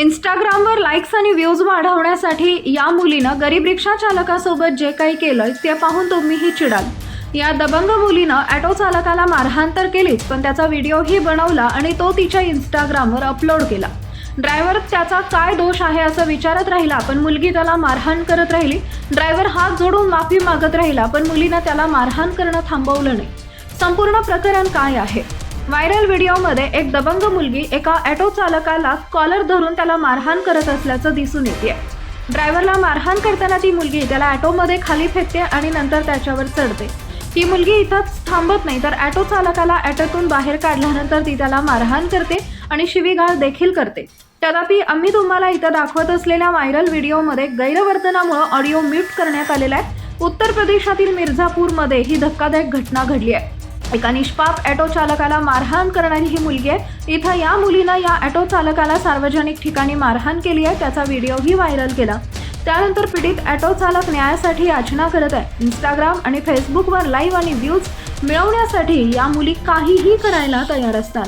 इंस्टाग्रामवर लाईक्स आणि व्ह्यूज वाढवण्यासाठी या मुलीनं गरीब रिक्षा चालकासोबत जे काही केलं ते पाहून तुम्हीही चिडाल. या दबंग मुलीनं ॲटो चालकाला मारहाण तर केलीच पण त्याचा व्हिडिओही बनवला आणि तो तिच्या इंस्टाग्रामवर अपलोड केला. ड्रायव्हर त्याचा काय दोष आहे असं विचारत राहिला पण मुलगी त्याला मारहाण करत राहिली. ड्रायव्हर हात जोडून माफी मागत राहिला पण मुलीनं त्याला मारहाण करणं थांबवलं नाही. संपूर्ण प्रकरण काय आहे? व्हायरल व्हिडिओमध्ये एक दबंग मुलगी एका ऑटो चालकाला कॉलर धरून त्याला मारहाण करत असल्याचं दिसून येते ड्रायव्हरला मारहाण करताना ती मुलगी त्याला ऑटोमध्ये खाली फेकते आणि नंतर त्याच्यावर चढते. ही मुलगी इथंच थांबत नाही तर ऑटो चालकाला ऑटोतून बाहेर काढल्यानंतर ती त्याला मारहाण करते आणि शिवीगाळ देखील करते. तथापि आम्ही तुम्हाला इथं दाखवत असलेल्या व्हायरल व्हिडिओमध्ये गैरवर्तनामुळे ऑडिओ म्यूट करण्यात आलेला आहे. उत्तर प्रदेशातील मिर्झापूरमध्ये ही धक्कादायक घटना घडली आहे. एका निष्पाप ऑटो चालकाला मारहाण करणारी ही मुलगी आहे. इथं या मुलीनं या ऑटो चालकाला सार्वजनिक ठिकाणी मारहाण केली आहे. त्याचा व्हिडिओही व्हायरल केला. त्यानंतर पीडित ऑटो चालक न्यायासाठी याचना करत आहे. इंस्टाग्राम आणि फेसबुकवर लाईव्ह आणि व्ह्यूज मिळवण्यासाठी या मुली काहीही करायला तयार असतात.